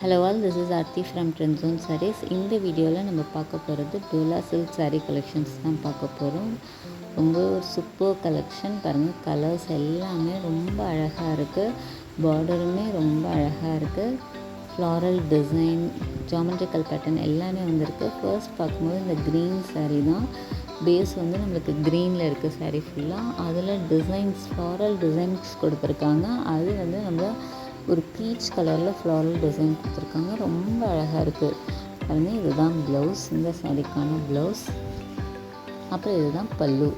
Hello all this is Aarthi from Trendzone sarees இந்த வீடியோவில் நம்ம பார்க்க போகிறது டோலா சில்க் சாரீ கலெக்ஷன்ஸ் தான் பார்க்க போகிறோம் ரொம்ப ஒரு சூப்பர் கலெக்ஷன் பாருங்கள் கலர்ஸ் எல்லாமே ரொம்ப அழகாக இருக்குது பார்டருமே ரொம்ப அழகாக இருக்குது ஃப்ளாரல் டிசைன் ஜாமெட்ரிக்கல் பேட்டர்ன் எல்லாமே வந்திருக்கு. ஃபர்ஸ்ட் பார்க்கும்போது இந்த க்ரீன் சாரீ தான். பேஸ் வந்து நம்மளுக்கு க்ரீனில் இருக்குது சாரீ ஃபுல்லாக அதில் டிசைன்ஸ் ஃப்ளாரல் டிசைன்ஸ் கொடுத்துருக்காங்க. அது வந்து நம்ம ஒரு பீச் கலரில் ஃப்ளாரல் டிசைன் கொடுத்துருக்காங்க. ரொம்ப அழகாக இருக்குது பாருங்க இதுதான் ப்ளவுஸ் இந்த சாரீக்கான ப்ளவுஸ் அப்புறம் இதுதான் பல்லு.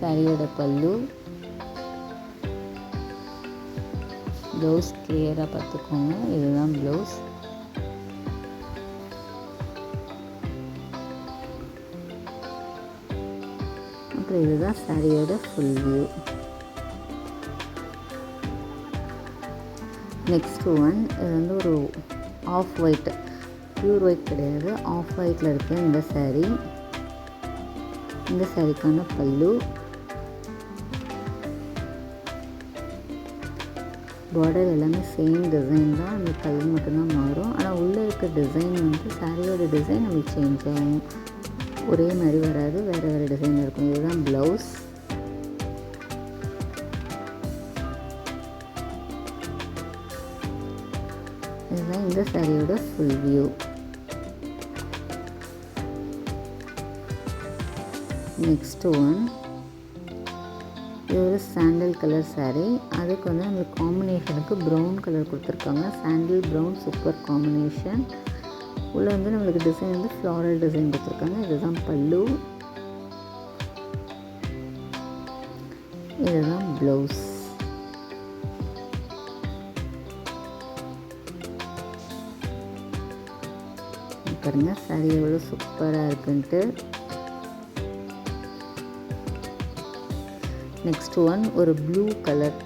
சாரியோட பல்லு. ப்ளவுஸ் கிளியராக பார்த்துக்கோங்க. இதுதான் ப்ளவுஸ் அப்புறம் இதுதான் சாரியோட ஃபுல் வியூ நெக்ஸ்ட்டு ஒன் இது வந்து ஒரு ஆஃப் ஒயிட் ப்யூர் ஒயிட் கிடையாது. ஆஃப் ஒயிட்டில் இருக்குது இந்த சேரீ இந்த சேரீக்கான பல்லு. பார்டர் எல்லாமே சேம் டிசைன் தான். அந்த கல் மட்டும்தான் மாறும். ஆனால் உள்ளே இருக்க டிசைன் வந்து சாரியோட டிசைன் நம்மளுக்கு சேஞ்ச் ஆகும். ஒரே மாதிரி வராது. வேறு வேறு டிசைன் இருக்கும். இதுதான் ப்ளவுஸ் இதுதான் இந்த சாரியோட ஃபுல் வியூ நெக்ஸ்ட் ஒன் இது ஒரு சாண்டல் கலர் சாரீ அதுக்கு வந்து நம்மளுக்கு காம்பினேஷனுக்கு ப்ரௌன் கலர் கொடுத்துருக்காங்க. சாண்டில் ப்ரௌன் சூப்பர் காம்பினேஷன் உள்ளே வந்து நம்மளுக்கு டிசைன் வந்து ஃப்ளாரல் டிசைன் கொடுத்துருக்காங்க. இதுதான் பல்லு. இதுதான் ப்ளவுஸ் பாருங்க. சரி எவ்வளோ சூப்பராக இருக்குன்ட்டு. நெக்ஸ்ட் ஒன் ஒரு ப்ளூ கலர்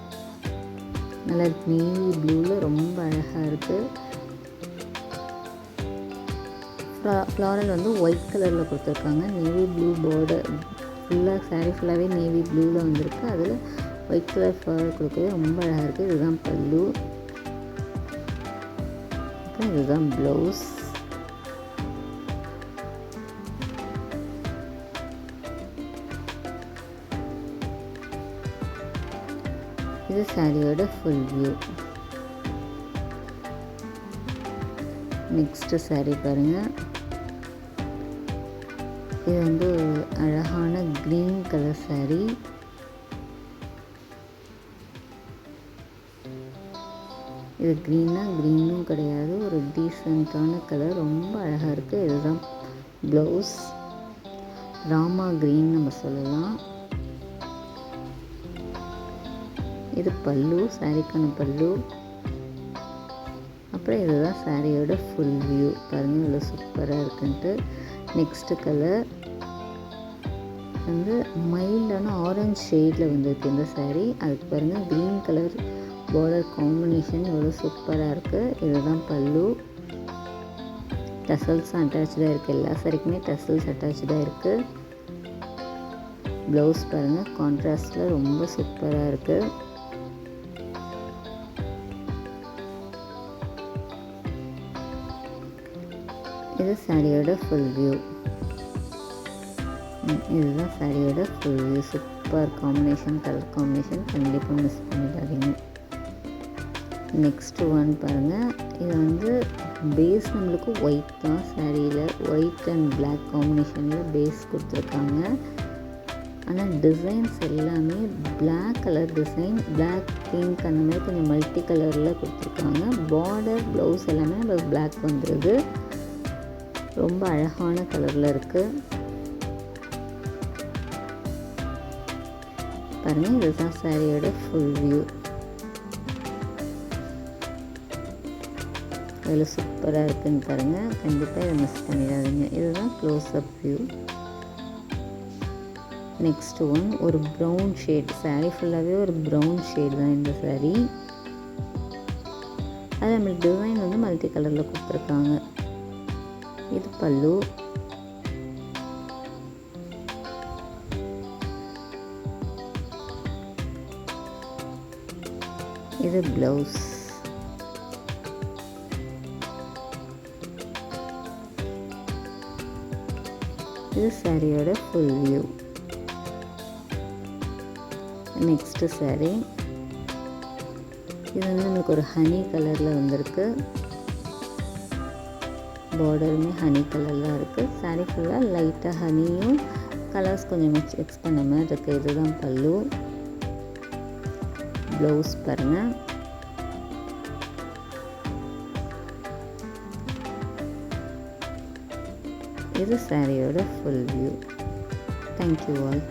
நல்லா இருக்கு. நேவி ப்ளூவில் ரொம்ப அழகாக இருக்குது ஃப்ளாரல் வந்து ஒயிட் கலரில் கொடுத்துருக்காங்க. நேவி ப்ளூ பார்டர் ஃபுல்லாக saree ஃபுல்லாகவே நேவி ப்ளூவில் வந்திருக்கு. அதில் ஒயிட் கலர் ஃப்ளாரல் கொடுக்கவே ரொம்ப அழகாக இருக்குது இதுதான் பல்லு. இதுதான் ப்ளவுஸ் இது சாரியோட ஃபுல் வியூ நெக்ஸ்ட்டு சாரி பாருங்கள் இது வந்து ஒரு அழகான க்ரீன் கலர் saree. இது க்ரீனாக க்ரீனும் கிடையாது. ஒரு டீசெண்டான கலர் ரொம்ப அழகாக இருக்குது இதுதான் ப்ளவுஸ் ராமா க்ரீன் நம்ம சொல்லலாம். இது பல்லு சாரிக்கான பல்லு. அப்புறம் இதுதான் சாரியோட ஃபுல் வியூ பாருங்கள் இவ்வளோ சூப்பராக இருக்குன்ட்டு. நெக்ஸ்ட்டு கலர் வந்து மைல்டான ஆரஞ்ச் ஷேடில் வந்திருக்கு இந்த saree. அதுக்கு பாருங்கள் க்ரீன் கலர் பார்டர் காம்பினேஷன் எவ்வளோ சூப்பராக இருக்குது இதுதான் பல்லு. டசல்ஸ் அட்டாச்சாக இருக்குது எல்லா சாரிக்குமே டசல்ஸ் அட்டாச்சாக இருக்குது ப்ளவுஸ் பாருங்கள் கான்ட்ராஸ்டில் ரொம்ப சூப்பராக இருக்குது இது சாரியோட ஃபுல் வியூ இதுதான் சாரியோட full view super combination colour combination கண்டிப்பாக மிஸ் பண்ணிடாதீங்க. நெக்ஸ்ட் ஒன் பாருங்கள் இது வந்து பேஸ் நம்மளுக்கு ஒயிட் தான் சாரியில். ஒயிட் அண்ட் பிளாக் காம்பினேஷனில் பேஸ் கொடுத்துருக்காங்க. ஆனால் டிசைன்ஸ் எல்லாமே black colour design black pink அந்த மாதிரி கொஞ்சம் மல்டி கலரில் கொடுத்துருக்காங்க. பார்டர் ப்ளவுஸ் எல்லாமே நம்ம பிளாக் வந்துடுது ரொம்ப அழகான கலரில் இருக்குது பாருங்கள் இதுதான் சாரியோட ஃபுல் வியூ இதில் சூப்பராக இருக்குன்னு பாருங்கள் கண்டிப்பாக இதை மிஸ் பண்ணிடாதீங்க. இதுதான் close up view next one ஒரு ப்ரௌன் ஷேட் சாரீ ஃபுல்லாகவே ஒரு ப்ரௌன் ஷேட் தான் இந்த சாரீ அது நம்மளுக்கு டிசைன் வந்து மல்டி கலரில் கொடுத்துருக்காங்க. இது பல்லு. இது ப்ளவுஸ் இது சாரியோட ஃபுல் வியூ நெக்ஸ்ட்டு சாரி இது வந்து எனக்கு ஒரு ஹனி கலரில் வந்திருக்கு. பார்டருமே ஹனி கலரில் இருக்குது சாரி ஃபுல்லாக லைட்டாக ஹனியும் கலர்ஸ் கொஞ்சம் மிக்ஸ் மிக்ஸ் பண்ண மாதிரி இருக்குது இதுதான் பல்லு. ப்ளவுஸ் பாருங்கள் இது சாரியோட ஃபுல் வியூ தேங்க்யூ ஆல்